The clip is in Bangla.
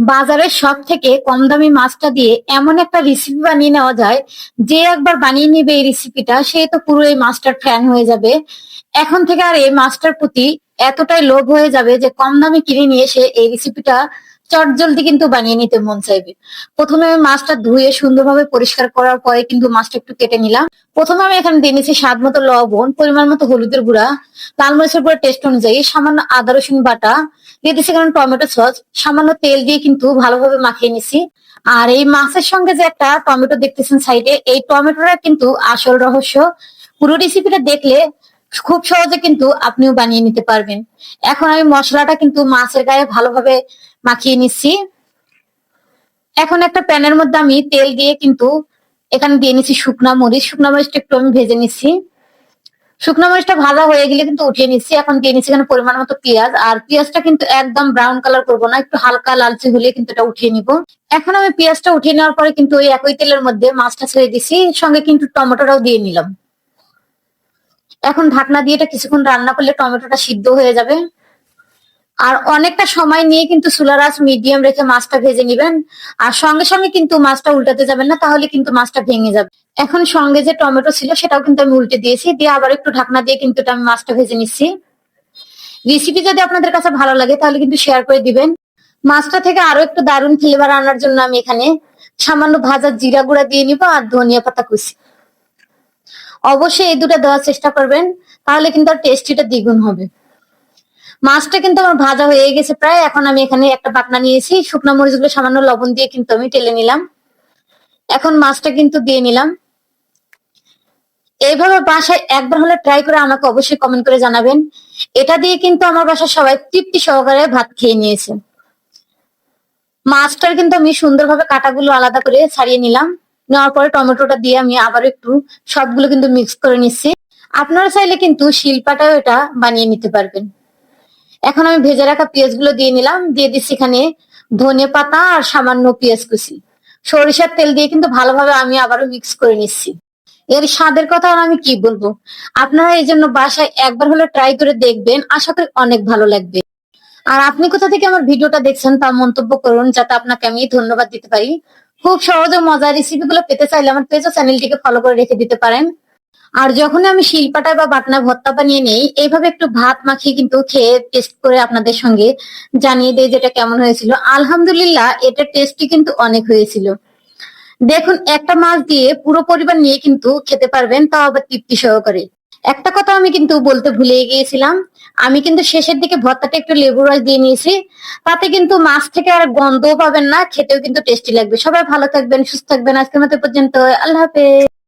বাজারের সব থেকে কম দামি মাছটা দিয়ে এমন একটা রেসিপি বানিয়ে নেওয়া যায়, যে একবার বানিয়ে নিবে এই রেসিপিটা সে তো পুরো এই মাছটার ফ্যান হয়ে যাবে। এখন থেকে আর এই মাছটার প্রতি এতটাই লোভ হয়ে যাবে যে কম দামে কিনে নিয়ে এসে এই রেসিপিটা চটজলদি কিন্তু বানিয়ে নিতে মন চাইবে। প্রথমে আমি মাছটা ধুয়ে সুন্দরভাবে পরিষ্কার করার পরে কিন্তু মাছটা একটু কেটে নিলাম। প্রথমে আমি এখানে দিয়ে নিয়েছি স্বাদ মতো লবণ, পরিমাণ মতো হলুদের গুঁড়া, লাল মরিচের গুঁড়া টেস্ট অনুযায়ী সামান্য আদা, রসুন বাটা, দিয়ে দিচ্ছি কারণ টমেটো সস, সামান্য তেল দিয়ে কিন্তু ভালোভাবে মাখিয়ে নিছি আর এই মাছের সঙ্গে যে একটা টমেটো দেখতেছেন সাইডে এই টমেটোটা কিন্তু আসল রহস্য। পুরো রেসিপিটা দেখলে খুব সহজে কিন্তু আপনিও বানিয়ে নিতে পারবেন। এখন আমি মশলাটা কিন্তু মাছের গায়ে ভালোভাবে মাখিয়ে নিচ্ছি। এখন একটা প্যানের মধ্যে আমি তেল দিয়ে কিন্তু এখানে দিয়ে নিচ্ছি শুকনা মরিচ। শুকনা মরিচটা একটু আমি ভেজে নিচ্ছি। শুকনো মরিচটা ভাজা হয়ে গেলে কিন্তু উঠিয়ে নিচ্ছি। এখন দিয়ে নিচ্ছি এখানে পরিমাণ মতো পেঁয়াজ। আর পেঁয়াজটা কিন্তু একদম ব্রাউন কালার করব না, একটু হালকা লালচে হলে কিন্তু এটা উঠিয়ে নিব। এখন আমি পেঁয়াজটা উঠিয়ে নেওয়ার পরে কিন্তু ওই একই তেলের মধ্যে মাছটা ছেড়ে দিছি সঙ্গে কিন্তু টমেটোটাও দিয়ে নিলাম। এখন ঢাকনা দিয়ে এটা কিছুক্ষণ রান্না করলে টমেটোটা সিদ্ধ হয়ে যাবে। আর অনেকটা সময় নিয়ে কিন্তু আঁচ মিডিয়াম রেখে মাছটা ভেজে নিবেন। আর সঙ্গে সঙ্গে কিন্তু মাছটা উল্টাতে যাবেন না, তাহলে কিন্তু মাছটা ভেঙে যাবে। এখন সঙ্গে যে টমেটো ছিল সেটাও কিন্তু আমি উল্টে দিয়েছি। দিয়ে আবার একটু ঢাকনা দিয়ে কিন্তু আমি মাছটা ভেজে নিচ্ছি। রেসিপি যদি আপনাদের কাছে ভালো লাগে, তাহলে কিন্তু শেয়ার করে দিবেন। মাছটা থেকে আরও একটু দারুণ ফ্লেভার আনার জন্য আমি এখানে সামান্য ভাজা জিরা গুঁড়া দিয়ে নিব আর ধনিয়া পাতা কুচি। অবশ্যই এই দুটো দেওয়ার চেষ্টা করবেন, তাহলে কিন্তু টেস্টিটা দ্বিগুণ হবে। মাছটা কিন্তু আমার ভাজা হয়ে গেছে প্রায়, এখন আমি এখানে একটা পাকনা নিয়েছি, শুকনো মরিচগুলো, সামান্য লবণ দিয়ে কিন্তু আমি টেলে নিলাম। এখন মাছটা কিন্তু দিয়ে নিলাম। এইভাবে বাসায় একবার হলে ট্রাই করে আমাকে অবশ্যই কমেন্ট করে জানাবেন। এটা দিয়ে কিন্তু আমার বাসার সবাই তৃপ্তি সহকারে ভাত খেয়ে নিয়েছে। মাছটার কিন্তু আমি সুন্দরভাবে কাটাগুলো আলাদা করে ছাড়িয়ে নিলাম। নেওয়ার পরে টমেটোটা দিয়ে আমি আবার একটু সবগুলো কিন্তু মিক্স করে নিচ্ছি। আপনারা চাইলে কিন্তু শিলপাটাও এটা বানিয়ে নিতে পারবেন। এখন আমি ভেজে রাখা পেঁয়াজগুলো দিয়ে নিলাম, দিয়ে দিচ্ছি এখানে ধনে পাতা আর সামান্য পেঁয়াজ কুচি। সরিষার তেল দিয়ে কিন্তু ভালোভাবে আমি আবারও মিক্স করে নিচ্ছি। এর স্বাদের কথা আর আমি কি বলব? আপনারা এই জন্য বাসায় একবার হলে ট্রাই করে দেখবেন, আশা করি অনেক ভালো লাগবে। আর আপনি কোথা থেকে আমার ভিডিওটা দেখছেন তা মন্তব্য করুন, যাতে আপনাকে আমি ধন্যবাদ দিতে পারি। খুব সহজে মজার রেসিপি গুলো পেতে চাইলে আমার পেজ ও চ্যানেলটিকে ফলো করে রেখে দিতে পারেন। আর যখন আমি শিলপাটায় বা বাটনা ভর্তা বানিয়ে নেই, এইভাবে একটু ভাত মাখিয়ে কিন্তু খেয়ে টেস্ট করে আপনাদের সঙ্গে জানিয়ে দেয় যেটা কেমন হয়েছিল। আলহামদুলিল্লাহ এটার টেস্টই কিন্তু অনেক হয়েছিল। দেখুন, একটা মাছ দিয়ে পুরো পরিবার নিয়ে কিন্তু খেতে পারবেন, তাও আবার তৃপ্তি সহকারে। একটা কথা আমি কিন্তু বলতে ভুলে গিয়েছিলাম আমি কিন্তু শেষের দিকে ভর্তাটা একটু লেবু রস দিয়ে নিয়েছি। তাতে কিন্তু মাছ থেকে আর গন্ধও পাবেন না, খেতেও কিন্তু টেস্টি লাগবে। সবাই ভালো থাকবেন, সুস্থ থাকবেন। আজকের মতো পর্যন্ত আল্লাহ হাফেজ।